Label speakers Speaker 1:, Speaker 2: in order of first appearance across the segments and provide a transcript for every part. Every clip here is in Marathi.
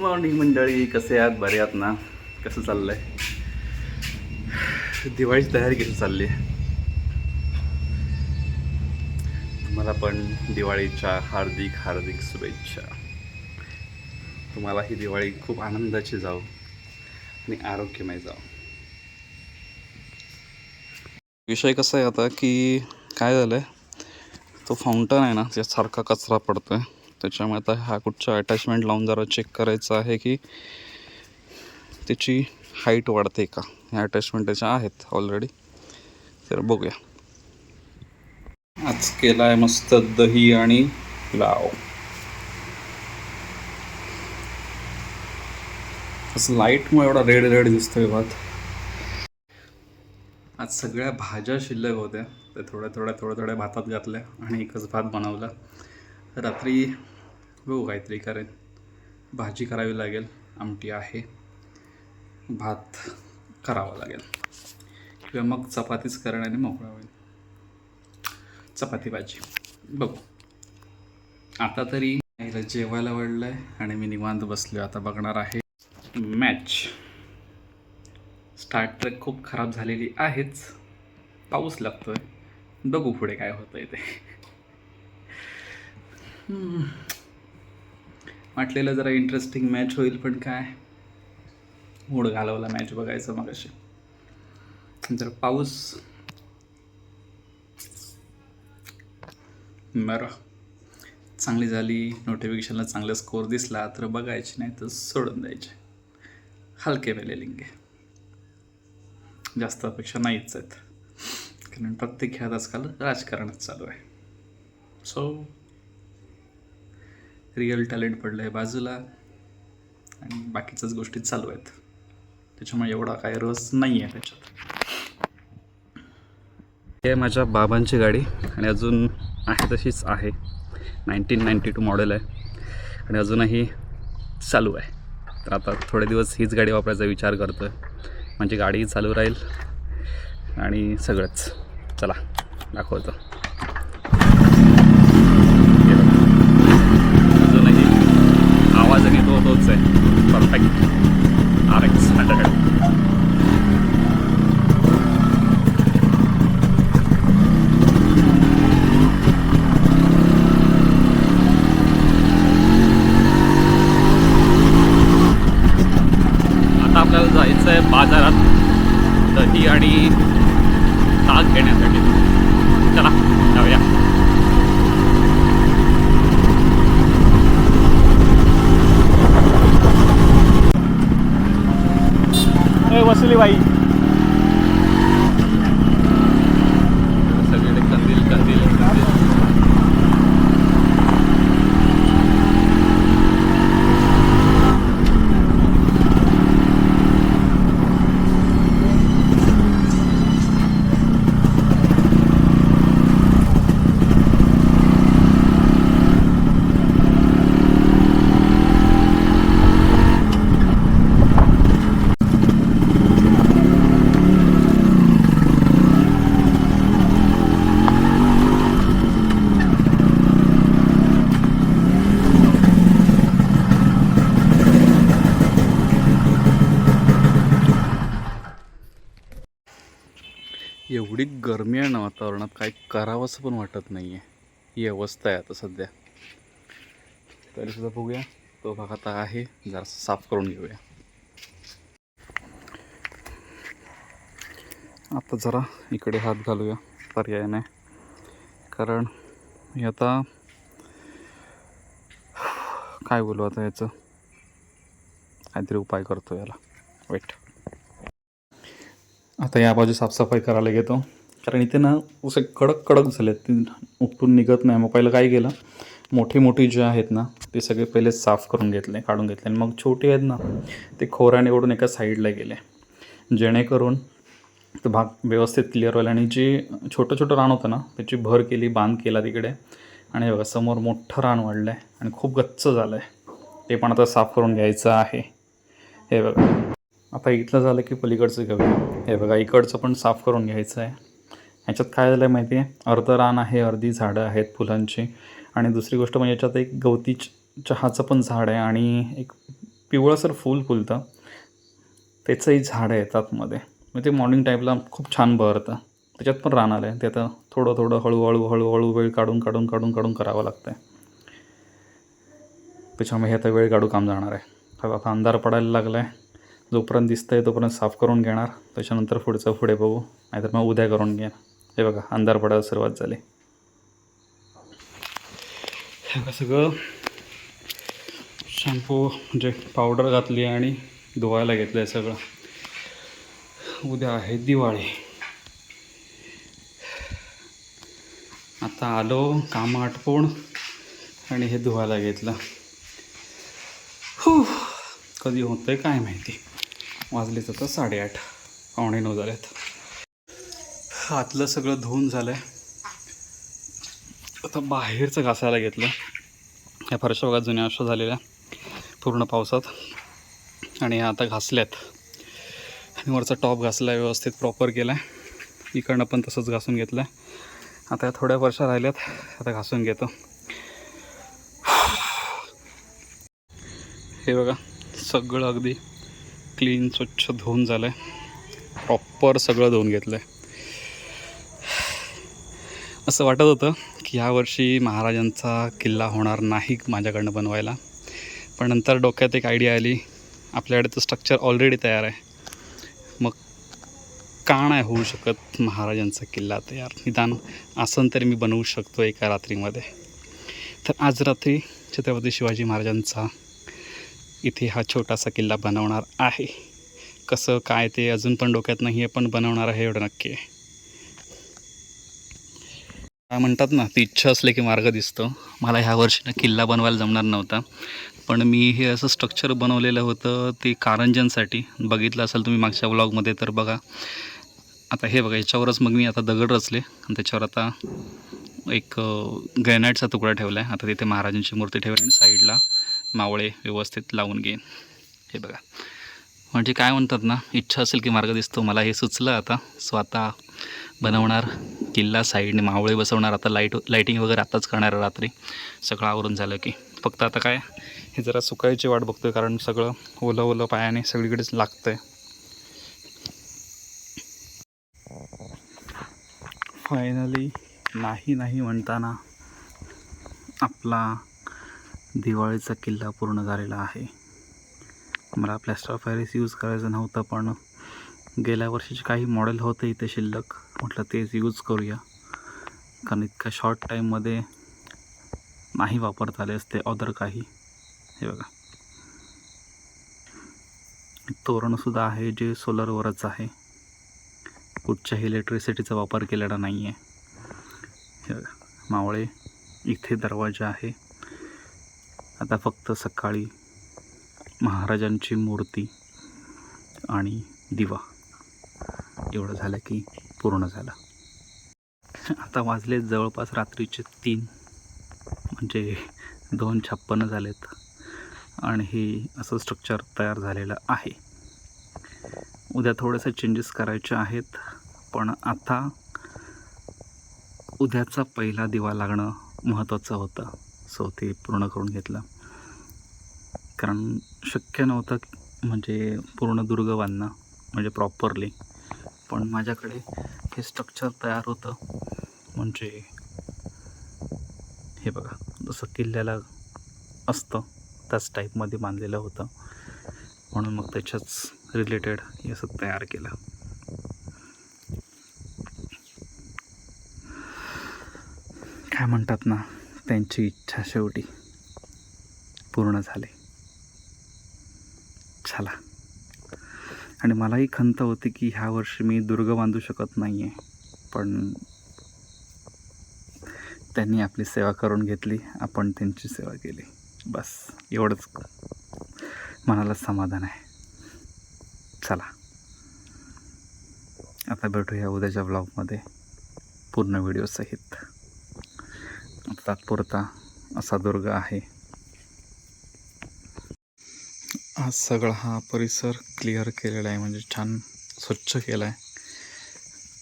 Speaker 1: मॉर्निंग मंडळी. कसे आहात? बरे आहात ना? कसं चाललंय? दिवाळीची तयारी कशी चालली? आहे तुम्हाला पण दिवाळीच्या हार्दिक हार्दिक शुभेच्छा. तुम्हाला ही दिवाळी खूप आनंदाची जाऊ आणि आरोग्यमय जाऊ विषय कसा आहे आता की काय झालं आहे तो फाउंटन आहे ना त्यासारखा कचरा पडतो आहे त्याच्यामुळे आता हा कुठच्या अटॅचमेंट लावून जरा चेक करायचं आहे की त्याची हाईट वाढते का? ह्या अटॅचमेंट त्याच्या आहेत ऑलरेडी तर बघूया. आज केला आहे मस्त दही आणि लाव. असं लाईटमुळे एवढा रेड रेड दिसतोय भात आज सगळ्या भाज्या शिल्लक होत्या. त्या थोड्या थोड्या थोड्या थोड्या भातात घातल्या आणि एकच भात बनवला. रात्री बघू काहीतरी करेन. भाजी करावी लागेल आमटी आहे. भात करावा लागेल. किंवा मग चपातीच करेन आणि मोकळा होईल चपाती भाजी. बघू. आता तरी आईला जेवायला वाढलं आहे आणि मी निवांत बसलो आता बघणार आहे मॅच स्टार्ट ट्रेक खूप खराब झालेली आहेच. पाऊस लागतोय. बघू पुढे काय होतंय ते. हम्म. वाटलेलं जरा इंटरेस्टिंग मॅच होईल पण काय? मूड घालवला मॅच बघायचं मग अशी जर पाऊस. बरं. चांगली झाली. नोटिफिकेशनला चांगला स्कोअर दिसला तर बघायचे नाही तर सोडून द्यायचे. हलके वेले लिंगे. जास्त अपेक्षा नाहीच आहेत. कारण प्रत्येक खेळात आजकाल राजकारणच चालू आहे. सो रिअल टॅलेंट पडलं आहे बाजूला. आणि बाकीच्याच गोष्टी चालू आहेत. त्याच्यामुळे एवढा काय रस नाही आहे त्याच्यात. हे माझ्या बाबांची गाडी आणि अजून आहे तशीच आहे. नाईन्टीन नाईन्टी टू मॉडेल आहे. आणि अजूनही चालू आहे. तर आता थोडे दिवस हीच गाडी वापरायचा विचार करतो आहे म्हणजे गाडीही चालू राहील आणि सगळंच. चला दाखवतो हे बघा. अजूनही आवाज आणि तो तोच आहे परफेक्ट आर एक्स हंड्रेड आता आपल्याला जायचं आहे बाजारात दही आणि ताक घेण्यासाठी चला जाऊया वसुलीबाई. एवढी गरमी आहे ना वातावरणात काय करावंसं पण वाटत नाही आहे ही अवस्था आहे आता सध्या. तरीसुद्धा बघूया. तो भाग आता आहे जरा साफ करून घेऊया. आता जरा इकडे हात घालूया पर्याय नाही कारण हे आता काय बोलू आता याचं? काहीतरी उपाय करतो याला. वेट आता या बाजू साफसफाई करायला घेतो कारण इथे ना असे कडक कडक झाले आहेत ते उपटून निघत नाही. मग पहिलं काय केलं? मोठी मोठी जे आहेत ना ते सगळे पहिले साफ करून घेतले काढून घेतले. आणि मग छोटे आहेत ना ते खोऱ्याने निवडून एका साईडला गेले. जेणेकरून तो भाग व्यवस्थित क्लिअर होईल. आणि जे छोटं छोटं रान होतं ना त्याची भर केली बांध केला तिकडे. आणि बघा समोर मोठं रान वाढलं आहे आणि खूप गच्च झालं आहे ते पण आता साफ करून घ्यायचं आहे. हे बघा. आता इथलं झालं की पलीकडचं घेऊया हे बघा इकडचं पण साफ करून घ्यायचं आहे ह्याच्यात काय झालं आहे माहिती आहे? अर्धं रान आहे अर्धी झाडं आहेत फुलांची. आणि दुसरी गोष्ट म्हणजे याच्यात एक गवती चहाचं पण झाड आहे आणि एक पिवळसर फूल फुलतं. त्याचंही झाड आहे आतमध्ये मग म्हणजे ते मॉर्निंग टाईपला खूप छान बहरतं. त्याच्यात पण रान आलं आहे ते आता थोडं थोडं हळूहळू हळूहळू वेळ काढून काढून काढून काढून करावं लागतं आहे त्याच्यामुळे हे आता वेळ काढू काम जाणार आहे. आता आता अंधार पडायला लागला आहे जोपर्यंत दिसतं आहे तोपर्यंत साफ करून घेणार. त्याच्यानंतर पुढचं पुढे बघू. नाहीतर मग उद्या करून घेणार. हे बघा अंधार पडायला सुरुवात झाली. हे बघा सगळं. शॅम्पू म्हणजे पावडर घातली आणि धुवायला घेतलं आहे सगळं. उद्या आहे दिवाळी. आता आलो कामं आटपून आणि हे धुवायला घेतलं. कधी कधी आहे काय माहिती. वाजलेच आता साडेआठ. पावणे नऊ झालेत. आतलं सगळं धुवून झालं आहे आता बाहेरचं घासायला घेतलं. ह्या फरशा बघा जुन्या अशा झालेल्या. पूर्ण पावसात. आणि ह्या आता घासल्यात. आणि वरचा टॉप घासला आहे व्यवस्थित प्रॉपर केला आहे इकडनं पण तसंच घासून घेतलं आहे आता या थोड्या वर्षा राहिल्यात. आता घासून घेतो. हे बघा सगळं अगदी क्लीन स्वच्छ धुवून झालं आहे प्रॉपर सगळं धुवून घेतलं आहे असं वाटत होतं की यावर्षी महाराजांचा किल्ला होणार नाही माझ्याकडनं बनवायला. पण नंतर डोक्यात एक आयडिया आली. आपल्याकडे तर स्ट्रक्चर ऑलरेडी तयार आहे. मग का नाही होऊ शकत महाराजांचा किल्ला तयार? निदान आसन तरी मी बनवू शकतो एका रात्रीमध्ये. तर आज रात्री छत्रपती शिवाजी महाराजांचा इथे हा छोटासा किल्ला बनवणार आहे. कसं काय ते अजून पण डोक्यात नाही आहे पण बनवणार आहे एवढं नक्की. आहे काय म्हणतात ना ती इच्छा असले की मार्ग दिसतो. मला ह्या वर्षी ना किल्ला बनवायला जमणार नव्हता. पण मी हे असं स्ट्रक्चर बनवलेलं होतं ते कारंजनसाठी बघितलं असेल तुम्ही मागच्या ब्लॉगमध्ये तर बघा. आता हे बघा याच्यावरच मग मी आता दगड रचले. आणि त्याच्यावर आता एक ग्रॅनाईटचा तुकडा ठेवला आहे आता तिथे महाराजांची मूर्ती ठेवली आणि साईडला मावळे व्यवस्थित लावून घेईन. हे बघा. म्हणजे काय म्हणतात ना इच्छा असेल की मार्ग दिसतो मला हे सुचलं आता. स्वतः बनवणार किल्ला साईडने मावळे बसवणार. आता लाइट लाईटिंग वगैरे आताच करणार रात्री. सगळं आवरून झालं की. फक्त आता काय हे जरा सुकायची वाट बघतोय कारण सगळं ओलं ओलं पायाने सगळीकडेच लागतंय. फायनली नाही नाही म्हणताना आपला दिवाळीचा किल्ला पूर्ण झालेला आहे. मला प्लॅस्टर ऑफ पॅरिस यूज करायचं नव्हतं पण गेल्या वर्षीचे काही मॉडेल होते इथे शिल्लक म्हटलं तेच यूज करूया. कारण इतक्या शॉर्ट टाईममध्ये नाही वापरता आले असते अदर काही. हे बघा. तोरणसुद्धा आहे जे सोलरवरच आहे. कुठच्याही इलेक्ट्रिसिटीचा वापर केलेला नाही आहे हे बघा. मावळे इथे दरवाजा आहे. आता फक्त सकाळी महाराजांची मूर्ती आणि दिवा. एवढं झालं की पूर्ण झालं. आता वाजले जवळपास रात्रीचे तीन. म्हणजे दोन छप्पन्न झालेत. आणि हे असं स्ट्रक्चर तयार झालेलं आहे. उद्या थोडेसे चेंजेस करायचे आहेत. पण आता उद्याचा पहिला दिवा लागणं महत्त्वाचं होतं. सो ते पूर्ण करून घेतलं. कारण शक्य नव्हतं म्हणजे पूर्ण दुर्ग बांधणं म्हणजे प्रॉपरली पण माझ्याकडे हे स्ट्रक्चर तयार होतं. म्हणजे हे बघा जसं किल्ल्याला असतं त्याच टाईपमध्ये बांधलेलं होतं. म्हणून मग त्याच्याच रिलेटेड हे असं तयार केलं. काय म्हणतात ना त्यांची इच्छा शेवटी पूर्ण झाली. चला. आणि मलाही खंत होती की ह्या वर्षी मी दुर्ग बांधू शकत नाही आहे पण त्यांनी आपली सेवा करून घेतली आपण त्यांची सेवा केली. बस एवढंच. मनाला समाधान आहे. चला. आता भेटूया उद्याच्या ब्लॉगमध्ये पूर्ण व्हिडिओसहित तात्पुरता असा दुर्ग आहे. आज सगळा हा परिसर क्लिअर केलेला आहे म्हणजे छान स्वच्छ केला आहे.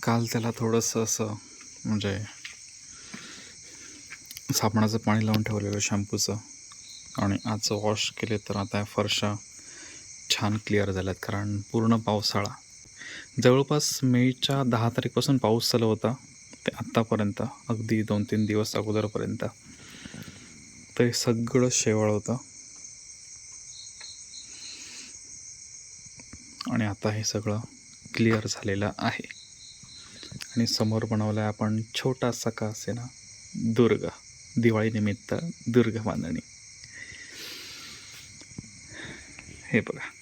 Speaker 1: काल त्याला थोडंसं असं म्हणजे साबणाचं पाणी लावून ठेवलेलं शॅम्पूचं आणि आज वॉश केले तर आता फरशा छान क्लिअर झाल्यात. कारण पूर्ण पावसाळा. जवळपास मेच्या दहा तारीखपासून पाऊस चालू होता. ते आत्तापर्यंत अगदी दोन तीन दिवस अगोदरपर्यंत. ते सगळं शेवाळ होतं. आणि आता हे सगळं क्लिअर झालेलं आहे. आणि समोर बनवलं आहे आपण छोटासा का असे ना दुर्ग दिवाळीनिमित्त दुर्ग बांधणी. हे बघा.